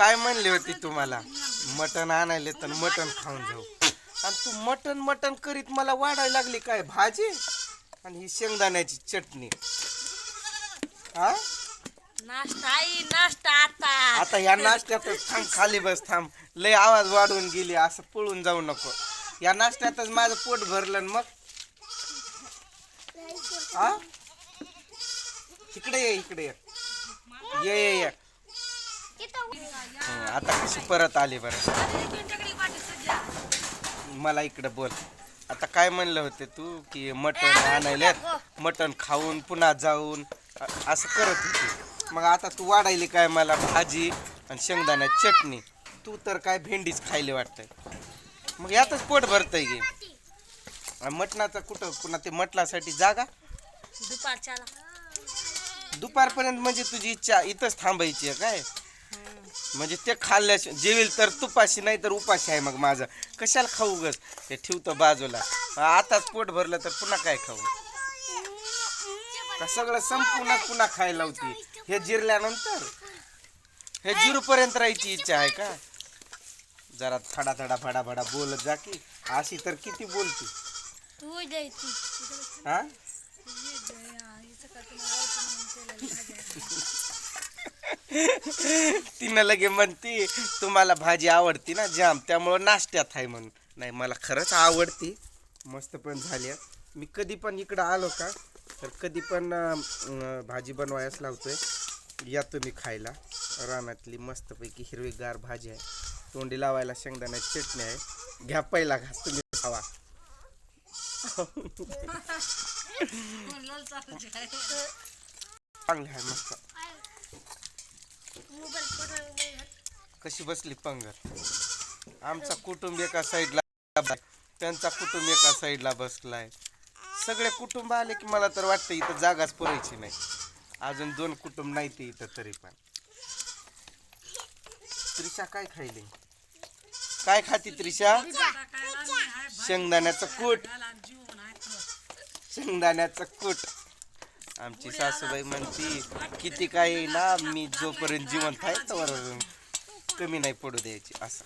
काय म्हणली होती तुम्हाला? मटण आणायले तर मटण खाऊन जाऊ. आणि तू मटण मटण करीत मला वाढायला लागली काय? भाजी? आणि ही शेंगदाण्याची चटणी. हा? नाश्ता आई नाश्ता आता. आता या नाश्त्यातच थांब खाली बस थांब. लय आवाज वाढवून गेली असं पळून जाऊ नको. या नाश्त्यातच माझं पोट भरलं आणि मग. हा? इकडे ये इकडे ये. ये ये ये. हं, आता कशी परत आली बरं? मला इकडे बोल. आता काय म्हणलं होते तू की मटण आणायला मटण खाऊन पुन्हा जाऊन अ- असं करत होती. मग आता तू वाढायली काय मला भाजी आणि शेंगदाण्यात चटणी? तू तर काय भेंडीच खायले वाटतंय. मग यातच पोट भरतंय गे आणि मटणाचं कुठं पुन्हा ते मटणासाठी जागा? दुपारच्याला. दुपारपर्यंत म्हणजे तुझी इच्छा इथंच थांबायची आहे काय? म्हणजे ते खाल्ल्या जेवेल तर तुपाशी नाही तर उपाशी आहे मग माझं. कशाला खाऊ गस ते ठेवतो बाजूला. आताच पोट भरलं तर पुन्हा काय खाऊ? का सगळं संपूनच पुन्हा खायला होती. हे जिरल्यानंतर? हे जिरूपर्यंत राहायची इच्छा आहे का? जरा थडा थडा फडा फडा बोलत जा की. अशी तर किती बोलती. हा? तिनं लगे म्हणती तुम्हाला भाजी आवडती ना जाम त्यामुळं नाश्त्यात आहे म्हणून. नाही मला खरंच आवडती. मस्त पण झाली. मी कधी पण इकडं आलो का तर कधी पण भाजी बनवायच लावतोय. या तुम्ही खायला. रानातली मस्तपैकी हिरवीगार भाजी आहे. तोंडी लावायला शेंगदाण्याची चटणी आहे. घ्या पहिला घास तुम्ही खावा. चांगली आहे मस्त. कशी बसली पंगत? आमचा कुटुंब एका साईडला त्यांचा कुटुंब एका साईडला बसलाय. सगळे कुटुंब आले की मला तर वाटतं इथं जागाच पुरायची नाही. अजून दोन कुटुंब नाही ते इथं तरी पण. त्रिशा काय खायली? काय खाती त्रिशा? शेंगदाण्याचं कूट. शेंगदाण्याचं कूट. आमची सासूबाई म्हणती किती काय ना मी जोपर्यंत जिवंत आहे तोवर कमी नाही पडू द्यायची. असं.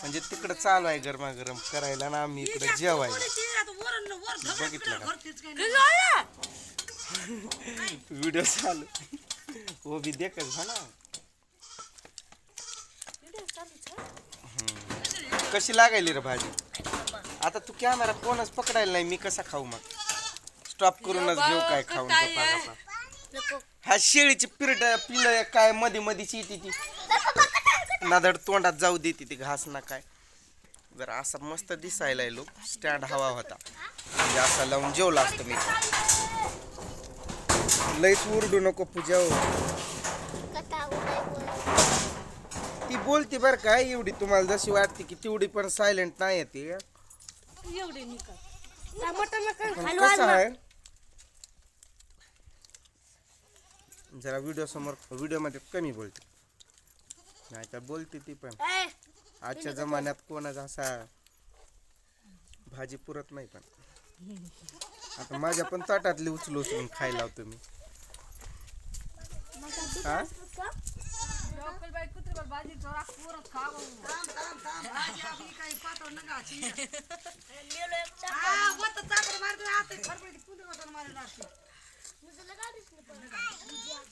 म्हणजे तिकडं चालू आहे गरमागरम करायला ना आम्ही इकडं जेवायला. बघितलं का? व्हिडिओ चालू. हो बी देखच हा ना हम्म. कशी लागायली रे भाजी? आता तू कॅमेरा कोणच पकडायला नाही मी कसा खाऊ मग? स्टॉप करूनच घेऊ काय खाऊन हा शेळीची पिरड पिलं काय? मध्ये मधीची येते ती. नादड तोंडात जाऊ देते ती घास ना काय. जर असा मस्त दिसायला लोक स्टँड हवा होता. म्हणजे असा लावून जेवला असतं मी. लईच उरडू नको पूजा हो. ती बोलती बर काय एवढी तुम्हाला जशी वाटते की तेवढी पण सायलेंट नाही येते एवढी निकल पण कसं आहे? जरा व्हिडिओ समोर व्हिडिओमध्ये कमी बोलते. नाही तर बोलते ती पण. आजच्या जमान्यात कोणाचा असा भाजी पुरत नाही पण. आता माझ्या पण ताटातली उचलू उचलून खायला लावतो मी. हा?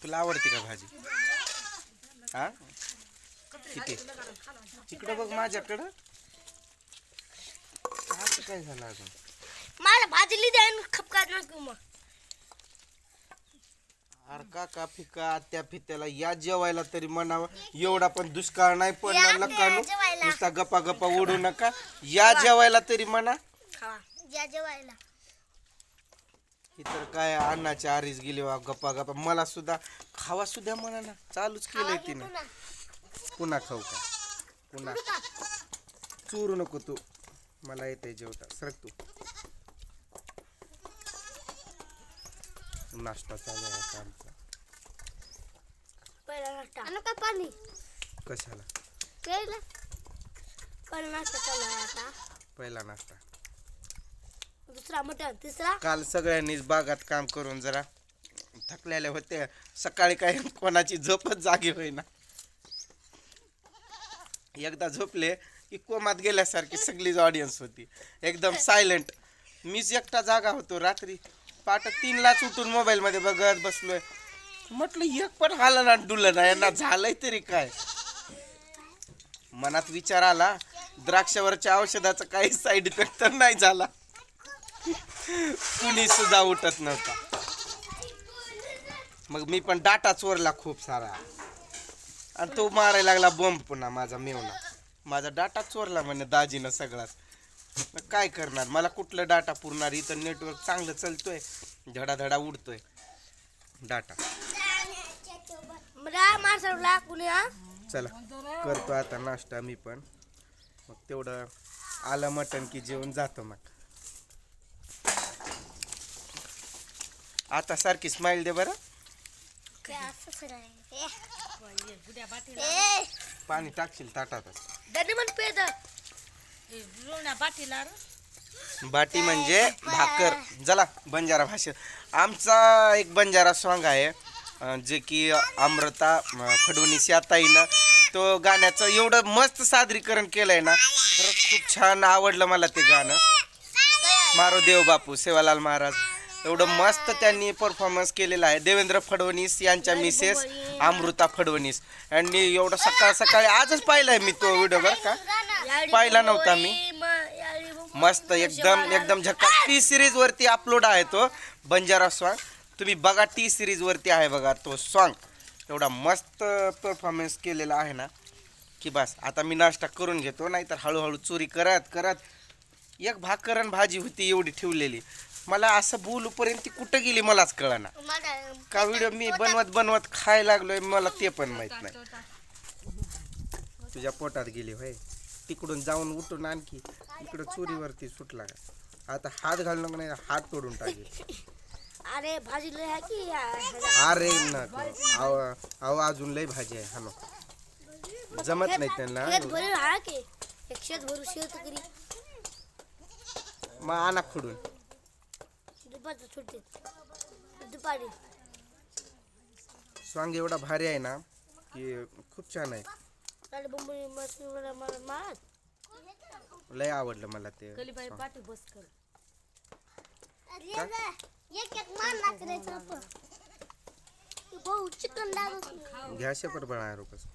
तुला आवडते का भाजी? हा? किती तिकडं बघ माझ्याकडं. असं काय झालं अजून? मला भाजली द्या खपकार नको मग. अरे काका फिका त्या फित्याला या जेवायला तरी म्हणावं. एवढा पण दुष्काळ नाही पडणार नका जेवायला. नुसता गप्पा गप्पा ओढू नका. या जेवायला तरी म्हणा. खावा या जेवायला. ही तर काय अन्नाची आरीस गेली वा गप्पा गप्पा. मला सुद्धा खावा सुद्धा म्हणा ना चालूच केलंय तिनं. पुन्हा खाऊ का? पुन्हा. चोरू नको तू. मला येते जेवता. सरक तू. नाश्ता चालू आहे आता आमचा. पहिला नाश्ता. आणि काय पाणी? कशाला? पहिला नाश्ता चालू आहे आता. पहिला नाश्ता. दुसरा मटण तिसरा? काल सगळ्यांनीच बागात काम करून जरा थकलेल्या होत्या सकाळी काय कोणाची झोपच जागी होईना. एकदा झोपले की कोमात गेल्यासारखी सगळीच ऑडियन्स होती. एकदम सायलेंट मीच एकटा जागा होतो रात्री. पाट तीनलाच उठून मोबाईलमध्ये बघत बसलोय. म्हटलं एक पण हालं ना डुलं ना यांना झालंय तरी काय? मनात विचार आला. द्राक्षावरच्या औषधाचा काही साईड इफेक्ट तर नाही झाला. कुणी सुद्धा उठत नव्हता. मग मी पण डाटा चोरला खूप सारा. आणि तो मारायला लागला बॉम्ब पुन्हा माझा मेवना माझा डाटा चोरला म्हणे दाजीनं सगळाच. मग काय करणार? मला कुठलं डाटा पुरणार? इथं नेटवर्क चांगलं चालतोय. धडाधडा उडतोय. डाटा. चला करतो आता नाश्ता मी पण. मग तेवढं आलं मटण की जेवण जातो मग. आता सारखी स्माइल दे बरं. पाणी टाकशील ताटातच. पेद. बाटी म्हणजे भाकर. चला बंजारा भाषेत. आमचा एक बंजारा सॉन्ग आहे अं, जे की अमृता अं, फडणवीस या ताईनं. तो गाण्याचं एवढं मस्त सादरीकरण केलंय ना खरंच खूप छान आवडलं मला ते गाणं. मारो देव बापू सेवालाल महाराज. एवढं मस्त त्यांनी परफॉर्मन्स केलेला आहे. देवेंद्र फडणवीस यांच्या मिसेस अमृता फडणवीस. यांनी एवढं सकाळ सकाळी आजच पाहिलाय मी तो व्हिडिओ बरं का? पाहिला नव्हता मी. मस्त एकदम एकदम झक्का टी सिरीज वरती अपलोड आहे तो. बंजारा सॉन्ग तुम्ही बघा टी सिरीज वरती आहे बघा तो सॉन्ग एवढा मस्त परफॉर्मन्स केलेला आहे ना. की बस आता मी नाश्ता करून घेतो नाहीतर हळूहळू चोरी करत करत एक भाकरण भाजी होती एवढी ठेवलेली. मला असं बोलूपर्यंत ती कुठं गेली मलाच कळना. का व्हिडिओ मी बनवत बनवत खायला लागलोय मला ते पण माहीत नाही. तुझ्या पोटात गेली होय. तिकडून जाऊन उठून आणखी इकडं चोरीवरती सुटला का? आता हात घालू नको नाही हात तोडून टाकेल. अरे भाजी लय आहे की अरे अहो अहो अजून लय भाजी आहे हा जमत नाही त्यांना. हा मग आणा खुडून. दुपारचं सुट्टी दुपारी. सॉंग एवढा भारी आहे ना की खूप छान आहे. लाल बंबई मस्त मार. लय आवडलं मला ते कलीबाई song. पाठी बस कर. एक एक मान भाऊ चिकन लागत घ्या शेपर बना रुपस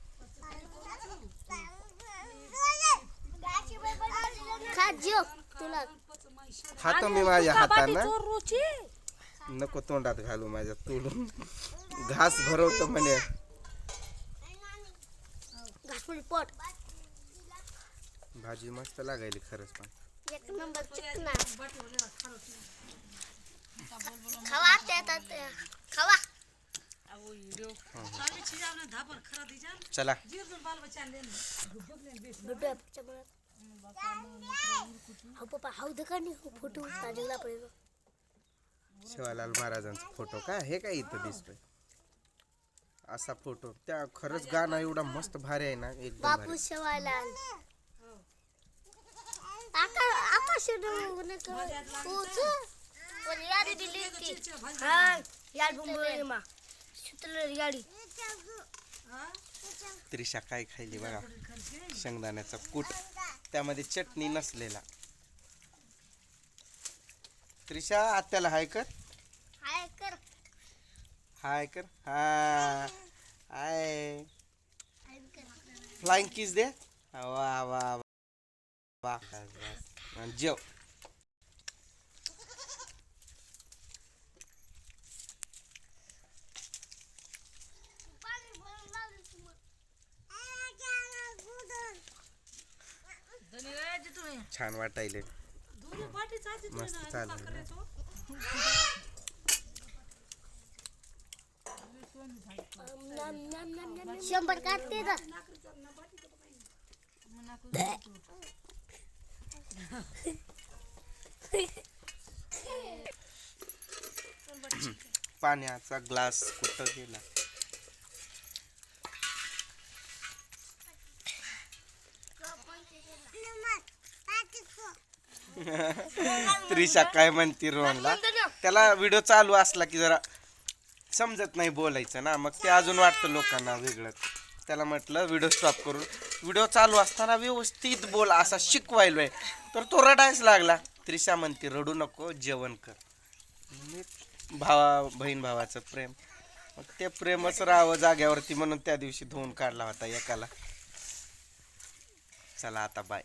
खा जेव तुला. खातो मी माझ्या हातानं नको तोंडात घालू माझ्या तोडून घास भरवतो म्हणे। भाजी मस्त लागायली खरंच पण. एक नंबर चिकन खावा त्यात खावा. चला. हो पप्पा हाऊ दे का नाही? हो फोटो ताजगला पडेल. शिवालाल महाराजांचा फोटो काय हे काय इथं दिसतोय? असा फोटो. त्या खरंच गाणं एवढा मस्त भारी आहे ना एकदम बापू भारी शेवालाल. आका आकाश पण यादी दिली की हा मा. त्रिशा काय खायली बघा. शेंगदाण्याचा कूट. त्यामध्ये चटणी नसलेला. त्रिशा आत्याला हाय कर. हाय कर. हाय कर. हा. हाय. फ्लाइंग किस दे. वा वा वा. जेव. छान वाटायले मस्त चालू शंभर काढते का पाण्याचा ग्लास कुठं गेला? त्रिशा काय म्हणते रोहनला? त्याला व्हिडिओ चालू असला की जरा समजत नाही बोलायचं ना मग ते अजून वाटतं लोकांना वेगळं. त्याला म्हटलं व्हिडिओ स्टॉप करून. व्हिडिओ चालू असताना व्यवस्थित बोल असा शिकवायलोय. तर तो रडायच लागला. त्रिशा म्हणते रडू नको जेवण कर. भावा बहीण भावाचं प्रेम. मग ते प्रेमच राहावं जाग्यावरती म्हणून त्या दिवशी धुवून काढला होता एकाला. चला आता बाय